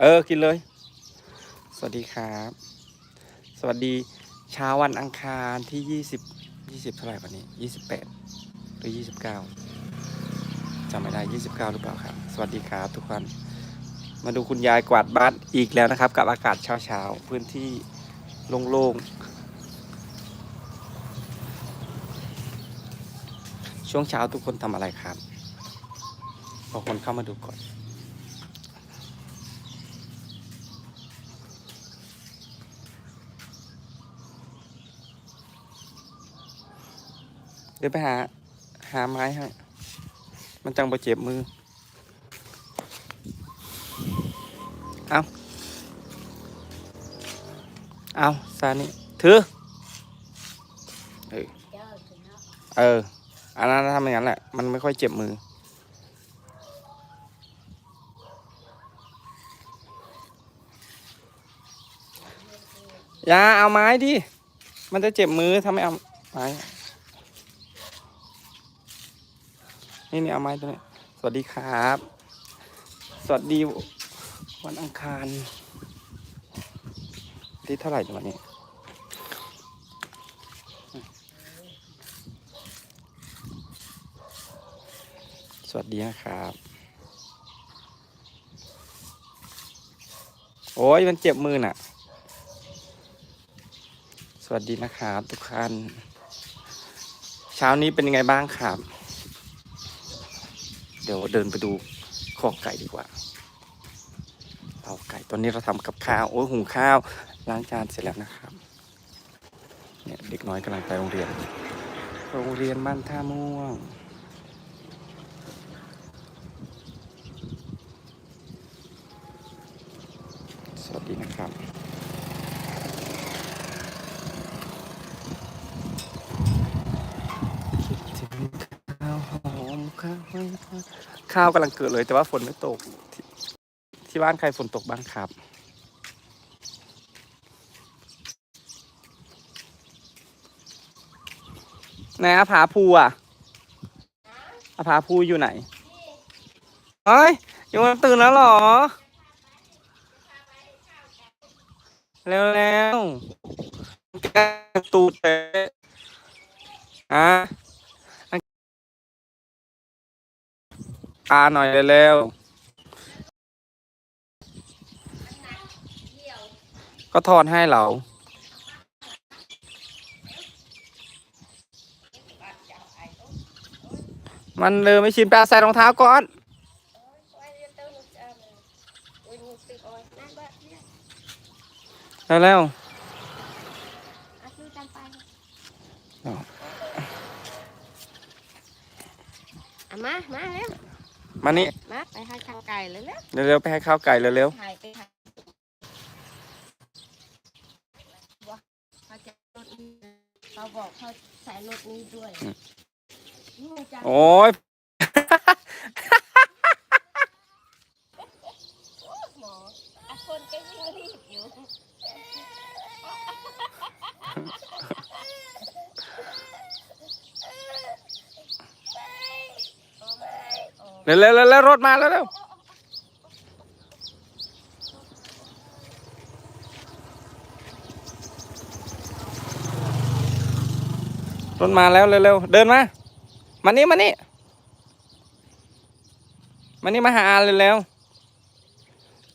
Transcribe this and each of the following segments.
เออ กินเลย สวัสดีครับ สวัสดีเช้าวันอังคารที่ยี่สิบยี่สิบเท่าไหร่วันนี้ยี่สิบแปดหรือยี่สิบเก้าจำไม่ได้ยี่สิบเก้าหรือเปล่าครับ สวัสดีครับทุกคน มาดูคุณยายกวาดบ้านอีกแล้วนะครับ กับอากาศเช้าๆพื้นที่โล่งๆ ช่วงเช้าทุกคนทำอะไรครับพอคนเข้ามาดูก่อน ดี๋ยวไปหา หาไม้ให้มันจังบ่เจ็บมือ เอาเอาซานี่ถือเออเอออันนั้นทำอย่างนั้นแหละ มันไม่ค่อยเจ็บมือ อย่าเอาไม้ดิ มันจะเจ็บมือถ้าไม่เอาไม้ นี่นี่เอาไม้ตัวนี้สวัสดีครับ สวัสดีวันอังคารที่เท่าไหร่จังวันนี้สวัสดีนะครับ โอ้ยมันเจ็บมือน่ะ สวัสดีนะครับทุกท่าน เช้านี้เป็นยังไงบ้างครับ เดี๋ยวเดินไปดูคอกไก่ดีกว่าเอาไก่ตอนนี้เราทำกับข้าวโอ้ยหุงข้าวล้างจานเสร็จแล้วนะครับ เนี่ยเด็กน้อยกำลังไปโรงเรียน โรงเรียนบ้านท่าม่วงสวัสดีนะครับ คิดถึงข้าวหอม ข้าวกำลังเกิดเลย แต่ว่าฝนไม่ตกทที่บ้านใครฝนตกบ้างครับ ไหนอาผาภูอะอาผาภูอยู่ไหนเฮ้ยยังไมันตื่นแล้วหรอ เร็วเร็วแกตูดเตะอะาหน่อยเร็วก็ทอดให้เรามันเลยไม่ชินแปลใส่รองเท้าก่อนเร็วอะมา มาเร็ว มานี่มาไปให้ทางไก่เลยเร็วเร็วๆไปให้ข้าวไก่เร็วถ่ายไปถ่ายว่าเขาจะรถนี้เขาบอกเขาใส่รถนี้ด้วยนี่จะๆโอ้ย หมออะคนก็ยิ่งรีบอยู่ เร็วเร็วรถมาแล้วเร็วรถมาแล้วเร็วๆเดินมา มานี่มานี่มานี่มาหาอาเร็ว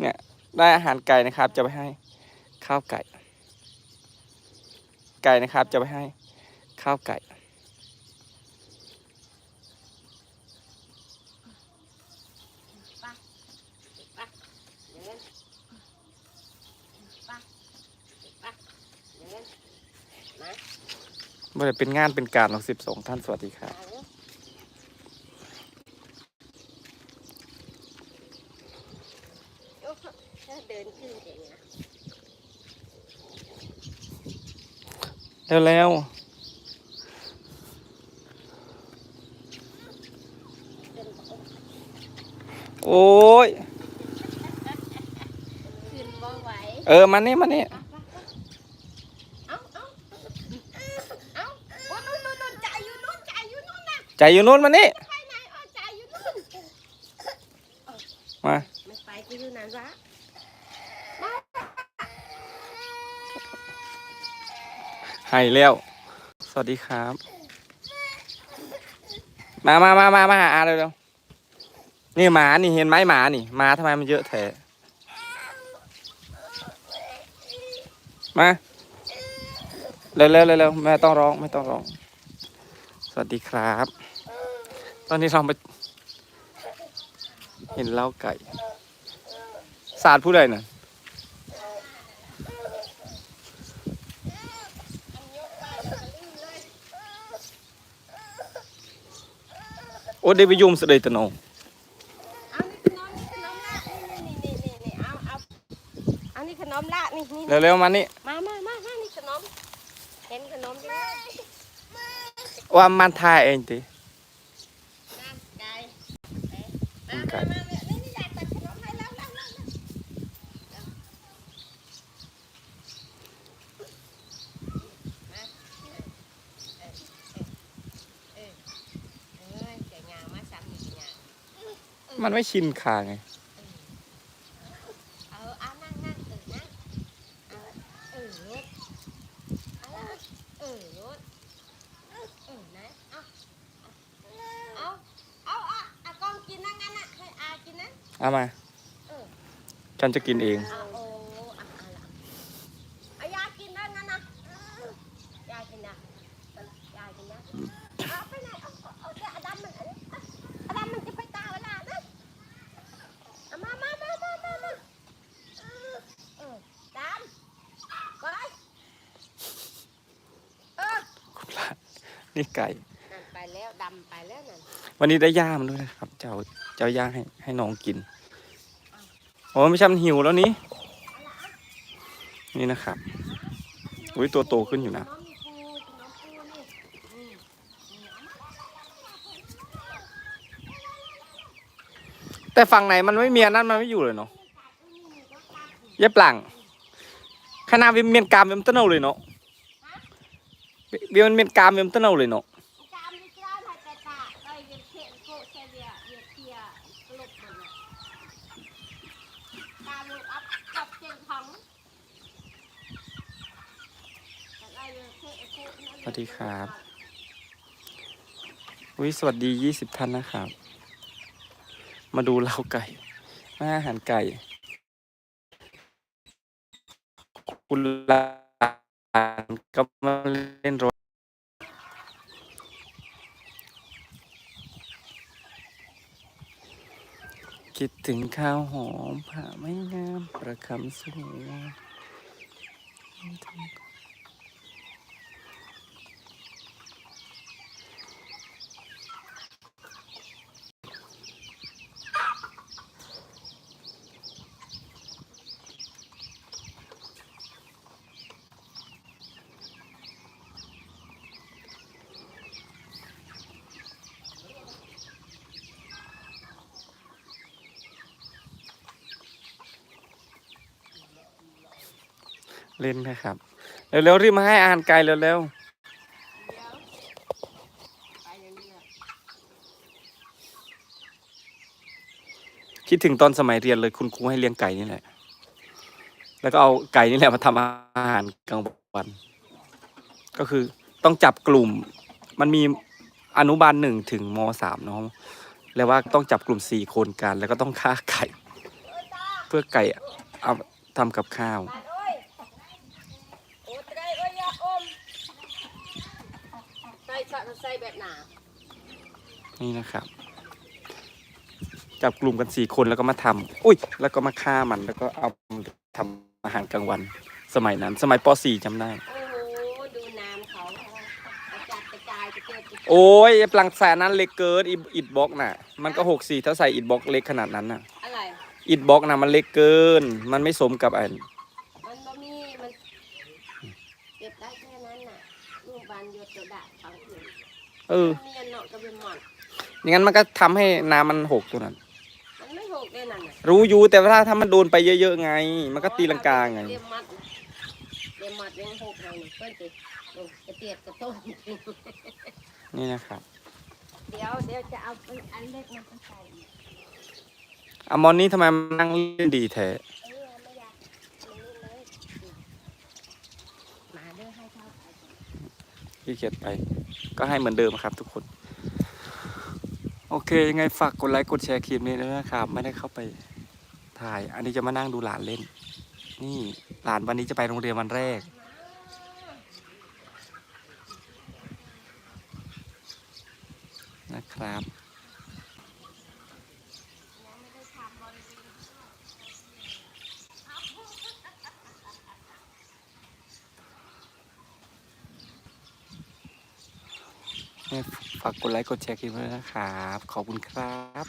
เนี่ยได้อาหารไก่นะครับ จะไปให้ข้าวไก่ ไก่นะครับจะไปให้ข้าวไก่ เดินไปไปเดิน บ่ได้เป็นงานเป็นการของสิบสองท่านสวัสดีครับมาเร็วโอ้ถ้าเดินขึ้นเองนะเร็วๆเดินบอกโอ้ยขึ้นบ่ไหวเออ มานี่มานี่ ใจอยู่นู้นมานี่มามัไปกูอยู่นานวะหายแล้ว สวัสดีครับ มามามามามาหาอาเร็วๆนี่หมานี่เห็นไหมหมานี่หมาทำไมมันเยอะแถมาเร็วๆเร็วๆแม่ต้องร้องไม่ต้องร้อง วัสดีครับ ตอนนี้เราไปเห็นเล้าไก่ ศาสตร์ผู้ใดน่ะโอ้เดวิยุมสเดยตะโนเอานี่ขนมนี่ขนมละนี่นี่นี่นี่นี่เอาเอาเอานี่ขนมละนี่นี่เร็วๆมานี่ มามามามานี่ขนม เห็นขนมดิ ว่ามันทายเองติน้ำไก่มาน้ำไก่มามานี่นี่อ เอามาเออฉันจะกินเองเอาโอ้เอาเอาละเอายากินนั่งงั้นนะยากินนะยากินนะเอาไปไหนเอาเอาเอาเดี๋ยวอดัมมันอันนี้อดัมมันจะไปตาเวลานะเอามามามามามามาเออดำไปเออนี่ไก่ นั่นไปแล้วดำไปแล้วนั่น วันนี้ได้ย่ามันด้วยนะครับ เจ้าเจ้าย่าให้ให้น้องกิน โอ้ไม่ใช่มันหิวแล้วนี้ นี่นะครับ อุ้ยตัวโตขึ้นอยู่นะ แต่ฝั่งไหนมันไม่เมียนั่นมันไม่อยู่เลยเนาะเย็บหลังขนาดเมียนกามเมียนตะเนาเลยเนาะเมเมียนกามเมียนตะเนาเลยเนาะ ยนโกะนั่นสวัสดีครับ อุ้ยสวัสดียี่สิบท่านนะครับ มาดูเล้าไก่มาอาหารไก่ คุณลานก็มาเล่นรถ คิดถึงข้าวหอมผ่าไม่งาม ประคำสวย เล่นนะครับ เร็วๆรีบมาให้อาหารไก่เร็วเดี๋ยวไปเรื่อยๆคิดถึงตอนสมัยเรียนเลยคุณครูให้เลี้ยงไก่นี่แหละ แล้วก็เอาไก่นี่แหละมาทำอาหารกลางวัน ก็คือต้องจับกลุ่ม มันมีอนุบาลหนึ่งถึงมสามเนาะแล้วว่าต้องจับกลุ่มสี่คนกัน แล้วก็ต้องฆ่าไก่ เพื่อไก่เอาทำกับข้าว ๆไปเอ้ยโอ้ตะไดเอ้ยอย่าอม ใส่ใส่ใส่แบบหนานี่นะครับ จับกลุ่มกันสี่คนแล้วก็มาทำอุ้ย แล้วก็มาฆ่ามันแล้วก็เอาทำอาหารกลางวัน สมัยนั้น สมัยป .4 จำได้ โอ้โหดูน้ำเขากระจัดกระจายกระเจิดกระเจิดโอ้ยไอ้ปลังแสนั้นเล็กเกินอิอิดบล็อกน่ะ มันก็หกสี่ถ้าใส่อิดบล็อกเล็กขนาดนั้นน่ะอะไรอิดบล็อกน่ะมันเล็กเกิน มันไม่สมกับไอ้ มันบ่มีมันเก็บได้แค่นั้นน่ะลูกบานหยดกระดาษฝังอยู่ เออเมียนเนาะกับเป็นหมอนอย่างนั้นมันก็ทำให้น้ำมันหกตัวนั้น มันไม่หกเลยนั่นน่ะรู้อยู่แต่ว่าถ้าถ้ามันโดนไปเยอะๆไง มันก็ตีลังกาไง เรียมมัดน่ะเรียมมัดยังหกเลยนี่เพิ่นติโอ้กระเตียดกระต้มนี่นะครับเดี๋ยวเดี๋ยวจะเอาอันเล็กมาใส่อามอนนี่ทำไมมันนั่งเล่นดีแท้เออไม่อยากอันนี้เลยมาเด้อให้เท่าไปก่อน ขี้เกียจไป ก็ให้เหมือนเดิมครับ ทุกคน โอเค ยังไงฝากกดไลค์กดแชร์คลิปนี้ด้วยนะครับ ไม่ได้เข้าไปถ่าย อันนี้จะมานั่งดูหลานเล่น นี่หลานวันนี้จะไปโรงเรียนวันแรก นะครับ ฝากกดไลค์กดแชร์คลิปด้วยนะครับ ขอบคุณครับ